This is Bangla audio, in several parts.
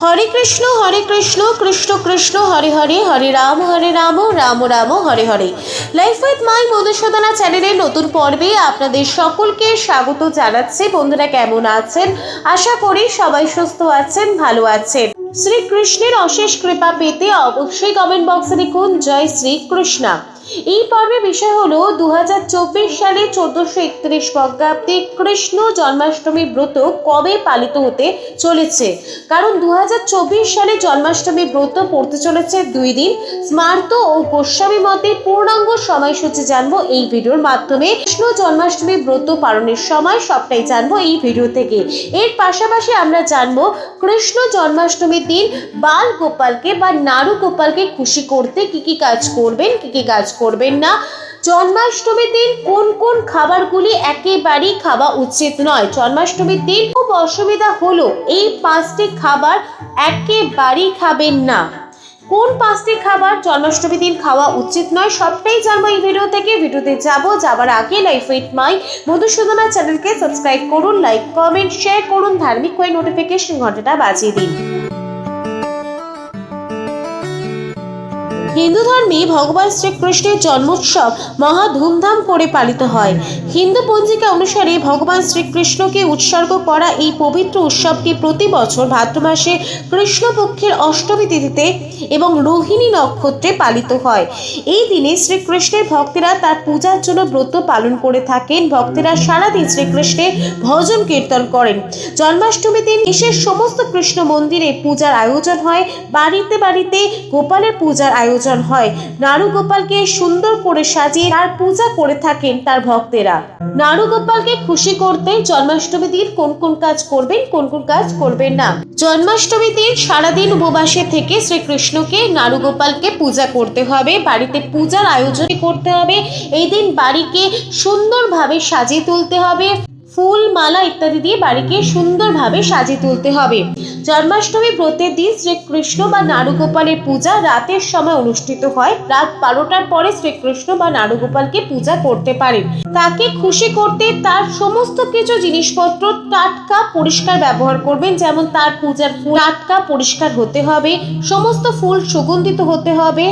Hare Krishna Hare Krishna Krishna Krishna, Hare Hare Hare Ram Hare Ram Ram Ram, Hare Hare. Life with my Madhusudana চ্যানেলের নতুন পর্বে আপনাদের সকলকে স্বাগত জানাচ্ছি। বন্ধুরা কেমন আছেন? আশা করি সবাই সুস্থ আছেন, ভালো আছেন। শ্রীকৃষ্ণের অশেষ কৃপা পেতে অবশ্যই কমেন্ট বক্সে লিখুন জয় শ্রীকৃষ্ণা। এই পর্বের বিষয় হলো দু হাজার চব্বিশ সালে চোদ্দশো একত্রিশ বঙ্গাব্দে কৃষ্ণ জন্মাষ্টমী ব্রত কবে পালিত হতে চলেছে? কারণ দু হাজার চব্বিশ সালে জন্মাষ্টমী ব্রত পড়তে চলেছে দুই দিন। স্মার্ত ও গোস্বামী মতে পূর্ণাঙ্গ সময়সূচি জানব এই ভিডিওর মাধ্যমে। কৃষ্ণ জন্মাষ্টমী ব্রত পালনের সময় সবটাই জানব এই ভিডিও থেকে। এর পাশাপাশি আমরা জানব কৃষ্ণ দিন বাল গোপালকে বা নাড়ু গোপালকে খুশি করতে কি কি কাজ করবেন, কি কি কাজ করবেন না? জন্মাষ্টমীর দিন কোন কোন খাবারগুলি একেবারেই খাওয়া উচিত নয়? জন্মাষ্টমীর দিন খুব অসুবিধা হলো, এই পাঁচটি খাবার একেবারেই খাবেন না। কোন পাঁচটি খাবার জন্মাষ্টমীর দিন খাওয়া উচিত নয় সবটাই জানব এই ভিডিও থেকে। ভিডিওতে যাব যাবার আগে লাইফ উইথ মাই মধুসূদনা চ্যানেলকে সাবস্ক্রাইব করুন লাইক কমেন্ট শেয়ার করুন, ধার্মিক হয়ে নোটিফিকেশন ঘন্টাটা বাজিয়ে দিন। হিন্দু ধর্মে ভগবান শ্রীকৃষ্ণের জন্মোৎসব মহা ধুমধাম করে পালিত হয়। হিন্দু পঞ্জিকা অনুসারে ভগবান শ্রীকৃষ্ণকে উৎসর্গ করা এই পবিত্র উৎসবটি প্রতি বছর ভাদ্র মাসে কৃষ্ণপক্ষের অষ্টমী তিথিতে এবং রোহিণী নক্ষত্রে পালিত হয়। এই দিনে শ্রীকৃষ্ণের ভক্তেরা তার পূজার জন্য ব্রত পালন করে থাকেন। ভক্তেরা সারাদিন শ্রীকৃষ্ণের ভজন কীর্তন করেন। জন্মাষ্টমী দিন দেশের সমস্ত কৃষ্ণ মন্দিরে পূজার আয়োজন হয়। বাড়িতে বাড়িতে গোপালের পূজার আয়োজন হয়। নাড়ু গোপালকে সুন্দর করে সাজিয়ে তার পূজা করে থাকেন তার ভক্তেরা। নাড়ু গোপালকে খুশি করতে জন্মাষ্টমী দিন কোন কোন কাজ করবেন, কোন কোন কাজ করবেন না। জন্মাষ্টমী দিন সারাদিন উপবাসে থেকে শ্রীকৃষ্ণকে নাড়ু গোপালকে পূজা করতে হবে, বাড়িতে পূজার আয়োজন করতে হবে, এই দিন বাড়িকে সুন্দরভাবে সাজিয়ে তুলতে হবে। ফুল মালা ইত্যাদি দিয়ে বাড়িকে সুন্দরভাবে সাজিয়ে তুলতে হবে। জন্মাষ্টমী ব্রতের দিন শ্রীকৃষ্ণ বা নারুগোপালের পূজা রাতের সময় অনুষ্ঠিত হয়। রাত বারোটার পরে শ্রীকৃষ্ণ বা নাড়ুগোপালকে পূজা করতে পারেন। তাকে খুশি করতে তার সমস্ত কিছু জিনিসপত্র টাটকা পরিষ্কার ব্যবহার করবেন, যেমন তার পূজার ফুল টাটকা পরিষ্কার হতে হবে, সমস্ত ফুল সুগন্ধিত হতে হবে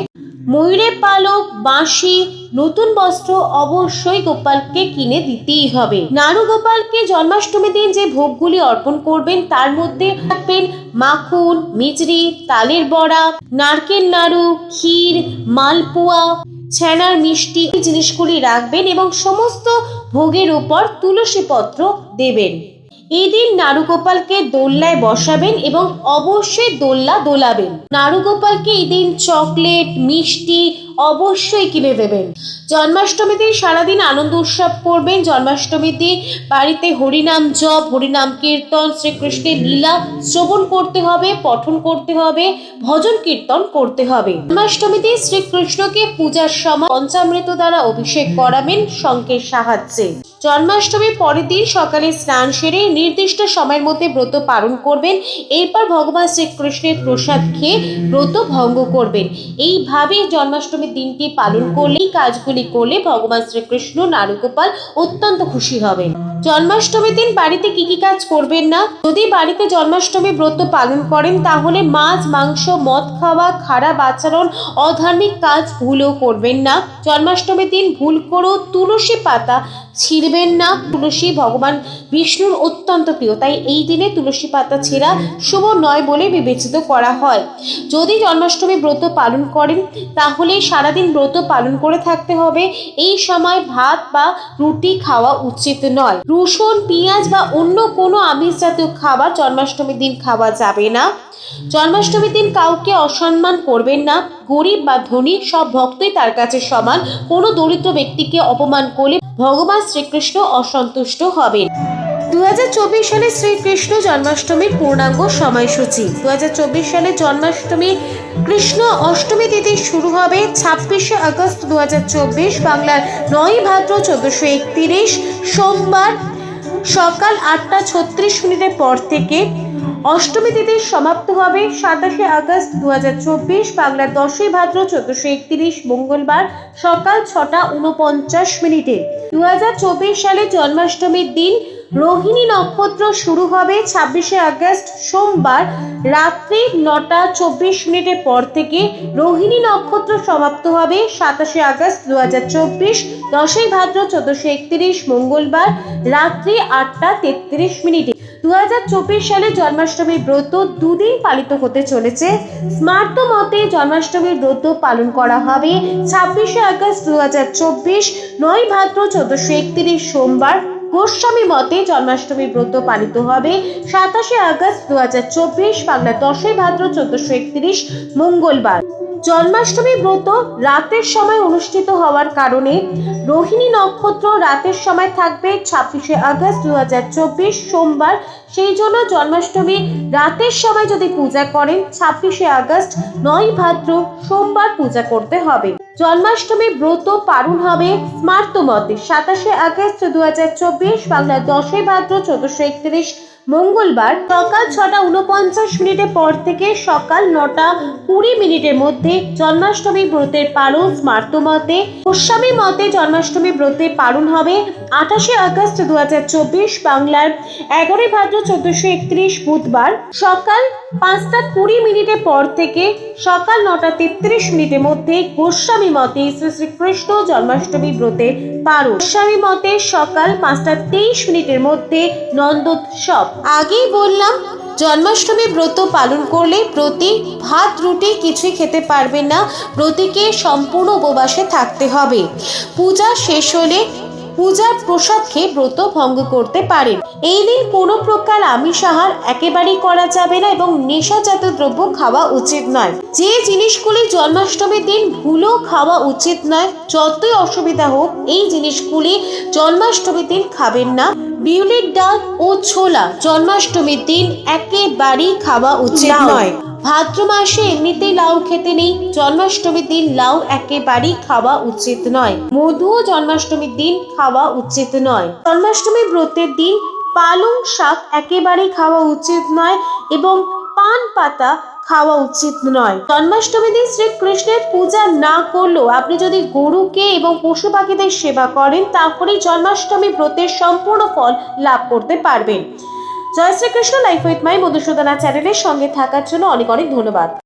ময়ূরের পালক, বাঁশি, নতুন বস্ত্র অবশ্যই গোপালকে কিনে দিতেই হবে। নাড়ু গোপালকে জন্মাষ্টমী দিন যে ভোগগুলি অর্পণ করবেন, তার মধ্যে থাকবেন মাখন, মিচড়ি, তালের বড়া, নারকেল নাড়ু, ক্ষীর, মালপোয়া, ছানার মিষ্টি এই জিনিসগুলি রাখবেন এবং সমস্ত ভোগের উপর তুলসী পত্র দেবেন। এই দিন নারুগোপালকে দোল্লায় বসাবেন এবং অবশ্যই দোল্লা দোলাবেন। নারুগোপালকে এই দিন চকলেট, মিষ্টি অবশ্যই কিনে দেবেন। জন্মাষ্টমীতে সারাদিন আনন্দ উৎসব করবেন। জন্মাষ্টমীতে বাড়িতে হরিনাম জপ, হরিনাম কীর্তন, শ্রীকৃষ্ণের লীলা শ্রবণ করতে হবে, পঠন করতে হবে, ভজন কীর্তন করতে হবে। জন্মাষ্টমীতে শ্রীকৃষ্ণকে পূজার সময় পঞ্চামৃত দ্বারা অভিষেক করাবেন শঙ্কের সাহায্যে। জন্মাষ্টমীর পরের দিন সকালে স্নান সেরে নির্দিষ্ট সময়ের মধ্যে ব্রত পালন করবেন। এরপর ভগবান শ্রীকৃষ্ণের প্রসাদ খেয়ে ব্রত ভঙ্গ করবেন। এইভাবে জন্মাষ্টমীর দিনটি পালন করলেই কাজগুলি করলে ভগবান শ্রীকৃষ্ণ নারুগোপাল অত্যন্ত খুশি হবেন। জন্মাষ্টমীর দিন বাড়িতে কি কি কাজ করবেন না? যদি বাড়িতে জন্মাষ্টমী ব্রত পালন করেন, তাহলে মাছ, মাংস, মদ খাওয়া, খারাপ আচরণ, অধার্মিক কাজ ভুলেও করবেন না। জন্মাষ্টমীর দিন ভুল করেও তুলসী পাতা ছিঁড়বেন না। তুলসী ভগবান বিষ্ণুর অত্যন্ত প্রিয়, তাই এই দিনে তুলসী পাতা ছেঁড়া শুভ নয় বলে বিবেচিত করা হয়। যদি জন্মাষ্টমী ব্রত পালন করেন, তাহলে সারাদিন ব্রত পালন করে থাকতে হবে। এই সময় ভাত বা রুটি খাওয়া উচিত নয়। রসুন, পেঁয়াজ বা অন্য কোনো আমিষ জাতীয় খাবার জন্মাষ্টমীর দিন খাওয়া যাবে না। জন্মাষ্টমীর দিন কাউকে অসম্মান করবেন না। গরিব বা ধনী সব ভক্তই তার কাছে সমান। কোনো দরিদ্র ব্যক্তিকে অপমান করলে ভগবান শ্রীকৃষ্ণ অসন্তুষ্ট হবেন। দুই হাজার চব্বিশ সালে শ্রীকৃষ্ণ জন্মাষ্টমীর পূর্ণাঙ্গ সময়সূচি। দুহাজার চব্বিশ সালে জন্মাষ্টমী কৃষ্ণ অষ্টমী তিথি শুরু হবে ছাব্বিশে আগস্ট দু বাংলার নয় ভাদ্র চোদ্দশো একত্রিশ সোমবার সকাল আটটা ছত্রিশ মিনিটের পর থেকে। অষ্টমী তিথি সমাপ্ত হবে সাতাশে আগস্ট দু চব্বিশ বাংলার দশই ভাদ্র চোদ্দশো একত্রিশ মঙ্গলবার সকাল ছটা উনপঞ্চাশ মিনিটে। দু হাজার চব্বিশ সালে জন্মাষ্টমীর দিন রোহিণী নক্ষত্র শুরু হবে ছাব্বিশে আগস্ট সোমবার রাত্রি নটা চব্বিশ মিনিটের পর থেকে। রোহিণী নক্ষত্র সমাপ্ত হবে সাতাশে আগস্ট দু হাজার চব্বিশ, দশই ভাদ্র চোদ্দশো একত্রিশ, মঙ্গলবার রাত্রি আটটা তেত্রিশ মিনিটে। দু হাজার চব্বিশ সালে জন্মাষ্টমীর ব্রত দুদিন পালিত হতে চলেছে। স্মার্ত মতে জন্মাষ্টমীর ব্রত পালন করা হবে ছাব্বিশে আগস্ট দু হাজার চব্বিশ, নয় ভাদ্র চোদ্দশো একত্রিশ সোমবার গোস্বামী মতে জন্মাষ্টমী ব্রত পালিত হবে সাতাশে আগস্ট দু হাজার চব্বিশ, বাংলা দশই ভাদ্র চোদ্দশো একত্রিশ, মঙ্গলবার। জন্মাষ্টমী ব্রত রাতের সময় অনুষ্ঠিত হওয়ার কারণে রোহিণী নক্ষত্র রাতের সময় থাকবে ছাব্বিশে আগস্ট দু হাজার চব্বিশ, সোমবার। সেই জন্য জন্মাষ্টমী রাতের সময় যদি পূজা করেন, ছাব্বিশে আগস্ট নয় ভাদ্র সোমবার পূজা করতে হবে। জন্মাষ্টমী ব্রত পালন হবে স্মার্ত মতে সাতাশে আগস্ট দু হাজার চব্বিশ বাংলা দশই ভাদ্র চোদ্দশো একত্রিশ মঙ্গলবার সকাল ছটা উনপঞ্চাশ মিনিটের পর থেকে সকাল নটা কুড়ি মিনিটের মধ্যে জন্মাষ্টমী ব্রতের পালন স্মার্ত মতে গোস্বামী মতে জন্মাষ্টমী ব্রতের পালন হবে আঠাশে আগস্ট দু হাজার চব্বিশ বাংলার এগারোই ভাদ্র চোদ্দশো একত্রিশ বুধবার সকাল পাঁচটা কুড়ি মিনিটের পর থেকে সকাল নটা তেত্রিশ মিনিটের মধ্যে গোস্বামী মতে শ্রী শ্রীকৃষ্ণ জন্মাষ্টমী ব্রতের পারো গোস্বামী মতে সকাল পাঁচটা তেইশ মিনিটের মধ্যে নন্দোৎসব। আগেই বললাম, জন্মাষ্টমী ব্রত পালন করলে প্রতি ভাত রুটি কিছুই খেতে পারবে না, প্রতীকে সম্পূর্ণ উপবাসে থাকতে হবে। পূজা শেষ হলে পূজার প্রসাদ খেয়ে ব্রত ভঙ্গ করতে পারেন। এই দিন কোনো প্রকার আমিষ আহার একেবারেই করা যাবে না এবং নেশাজাত দ্রব্য খাওয়া উচিত নয়। যে জিনিসগুলি জন্মাষ্টমীর দিন ভুলেও খাওয়া উচিত নয় যতই অসুবিধা হোক এই জিনিসগুলি জন্মাষ্টমীর দিন খাবেন না। বিউলির ডাল ও ছোলা জন্মাষ্টমীর দিন একেবারেই খাওয়া উচিত নয়। ভাদ্র মাসে এমনিতেই লাউ খেতে নেই। জন্মাষ্টমীর দিন লাউ একেবারেই খাওয়া উচিত নয়। মধুও জন্মাষ্টমীর দিন খাওয়া উচিত নয়। জন্মাষ্টমী ব্রতের দিন পালং শাক একেবারেই খাওয়া উচিত নয় এবং পান পাতা খাওয়া উচিত নয়। জন্মাষ্টমী দিন শ্রীকৃষ্ণের পূজা না করলেও আপনি যদি গরুকে এবং পশু পাখিদের সেবা করেন, তাহলেই জন্মাষ্টমী ব্রতের সম্পূর্ণ ফল লাভ করতে পারবেন। জয় Shrikrishna life with my Madhusudana চ্যানেলের সঙ্গে থাকার জন্য অনেক অনেক ধন্যবাদ।